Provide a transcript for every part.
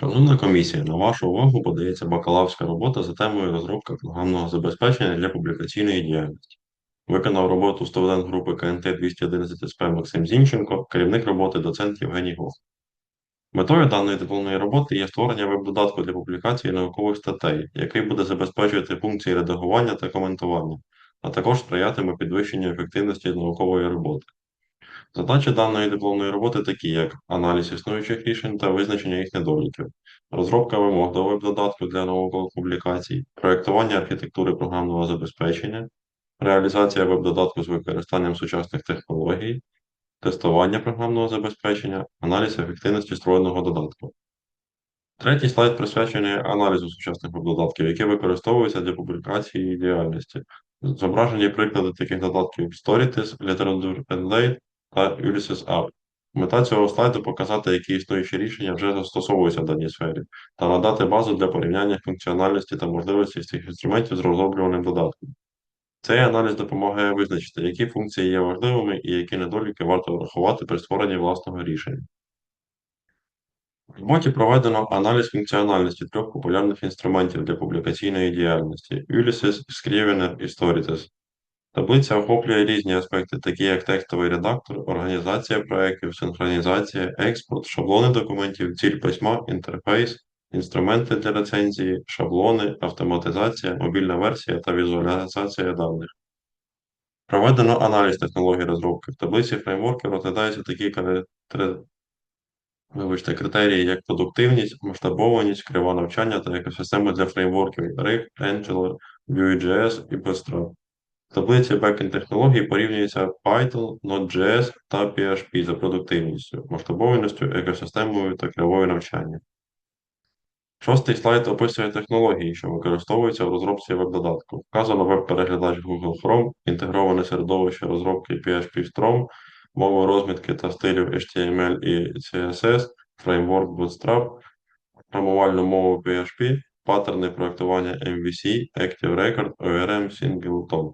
Шановна комісія, на вашу увагу подається бакалаврська робота за темою розробка програмного забезпечення для публікаційної діяльності. Виконав роботу студент групи КНТ 211 СП Максим Зінченко, керівник роботи доцент Євгеній Гох. Метою даної дипломної роботи є створення веб-додатку для публікації наукових статей, який буде забезпечувати функції редагування та коментування, а також сприятиме підвищенню ефективності наукової роботи. Задачі даної дипломної роботи такі, як аналіз існуючих рішень та визначення їх недоліків, розробка вимог до веб-додатків для наукових публікацій, проєктування архітектури програмного забезпечення, реалізація веб-додатку з використанням сучасних технологій, тестування програмного забезпечення, аналіз ефективності створеного додатку. Третій слайд присвячений аналізу сучасних веб-додатків, які використовуються для публікації і діяльності. Зображені приклади таких додатків Storytest, Literature Late та Ulysses App. Мета цього слайду показати, які існуючі рішення вже застосовуються в даній сфері, та надати базу для порівняння функціональності та можливості цих інструментів з розроблюваним додатком. Цей аналіз допомагає визначити, які функції є важливими і які недоліки варто врахувати при створенні власного рішення. В роботі проведено аналіз функціональності трьох популярних інструментів для публікаційної діяльності Ulysses, Scrivener і Storytest. Таблиця охоплює різні аспекти, такі як текстовий редактор, організація проєктів, синхронізація, експорт, шаблони документів, ціль письма, інтерфейс, інструменти для рецензії, шаблони, автоматизація, мобільна версія та візуалізація даних. Проведено аналіз технологій розробки. В таблиці фреймворки розглядаються такі Вибачте, критерії, як продуктивність, масштабованість, крива навчання та екосистема для фреймворків RIG, Angular, Vue.js і Bootstrap. Таблиці backend технологій порівнюється Python, Node.js та PHP за продуктивністю, масштабованістю, екосистемою та кривою навчання. Шостий слайд описує технології, що використовуються в розробці веб-додатку. Вказано веб-переглядач Google Chrome, інтегроване середовище розробки PHP Storm, мова розмітки та стилів HTML і CSS, фреймворк Bootstrap, програмувальну мову PHP, паттерни проектування MVC, Active Record, ORM Singleton.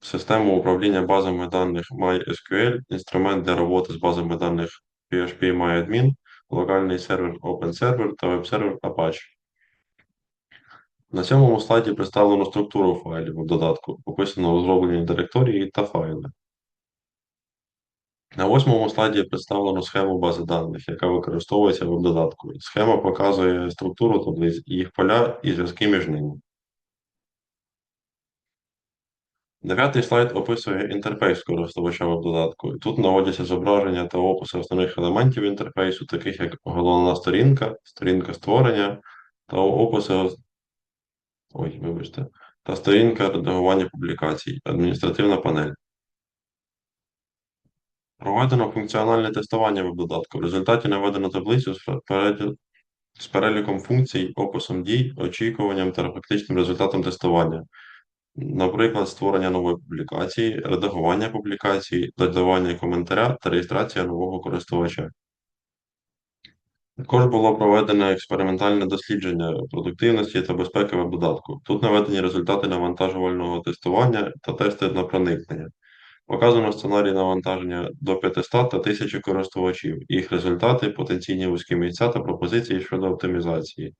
Систему управління базами даних MySQL, інструмент для роботи з базами даних PHP MyAdmin, локальний сервер OpenServer та веб-сервер Apache. На цьому слайді представлено структуру файлів у додатку, описано розроблені директорії та файли. На восьмому слайді представлено схему бази даних, яка використовується в додатку. Схема показує структуру таблиць, їх поля і зв'язки між ними. Дев'ятий слайд описує інтерфейс користувача веб-додатку. Тут наводяться зображення та описи основних елементів інтерфейсу, таких як головна сторінка, сторінка створення та описи Ой, вибачте, та сторінка редагування публікацій, адміністративна панель. Проведено функціональне тестування веб-додатку. В результаті наведено таблицю з переліком функцій, описом дій, очікуванням та фактичним результатом тестування. Наприклад, створення нової публікації, редагування публікації, додавання коментаря та реєстрація нового користувача. Також було проведено експериментальне дослідження продуктивності та безпеки веб-додатку. Тут наведені результати навантажувального тестування та тести на проникнення. Показано сценарій навантаження до 500 та 1000 користувачів, їх результати, потенційні вузькі місця та пропозиції щодо оптимізації,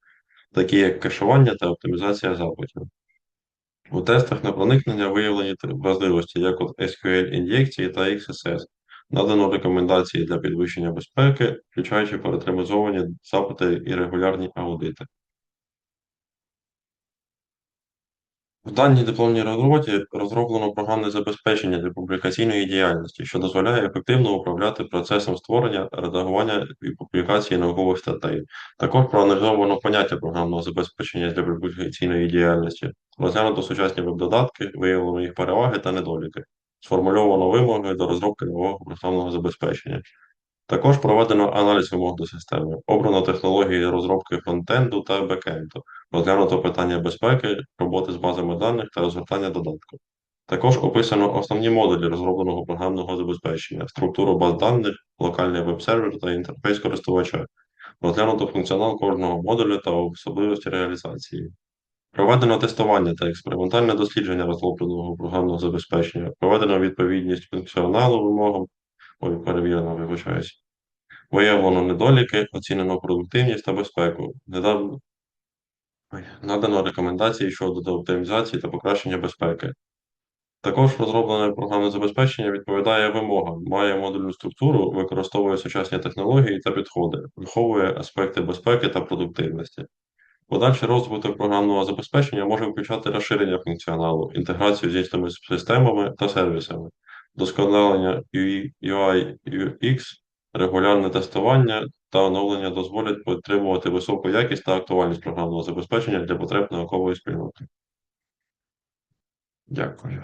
такі як кешування та оптимізація запитів. У тестах на проникнення виявлені вразливості, як от SQL-ін'єкції та XSS. Надано рекомендації для підвищення безпеки, включаючи параметризовані запити і регулярні аудити. В даній дипломній роботі розроблено програмне забезпечення для публікаційної діяльності, що дозволяє ефективно управляти процесом створення, редагування і публікації наукових статей. Також проаналізовано поняття програмного забезпечення для публікаційної діяльності, розглянуто сучасні веб-додатки, виявлено їх переваги та недоліки, сформульовано вимоги до розробки нового програмного забезпечення. Також проведено аналіз вимог до системи, обрано технології розробки фронтенду та бекенду, розглянуто питання безпеки, роботи з базами даних та розгортання додатку. Також описано основні модулі розробленого програмного забезпечення, структуру баз даних, локальний веб-сервер та інтерфейс користувача, розглянуто функціонал кожного модуля та особливості реалізації. Проведено тестування та експериментальне дослідження розробленого програмного забезпечення, проведено відповідність функціоналу вимогам, ой, перевірено, вибачаюсь. Виявлено недоліки, оцінено продуктивність та безпеку. Недавно надано рекомендації щодо оптимізації та покращення безпеки. Також розроблене програмне забезпечення відповідає вимогам, має модульну структуру, використовує сучасні технології та підходи, враховує аспекти безпеки та продуктивності. Подальший розвиток програмного забезпечення може включати розширення функціоналу, інтеграцію з іншими системами та сервісами, досконалення UI, UX, регулярне тестування та оновлення дозволять підтримувати високу якість та актуальність програмного забезпечення для потреб наукової спільноти. Дякую.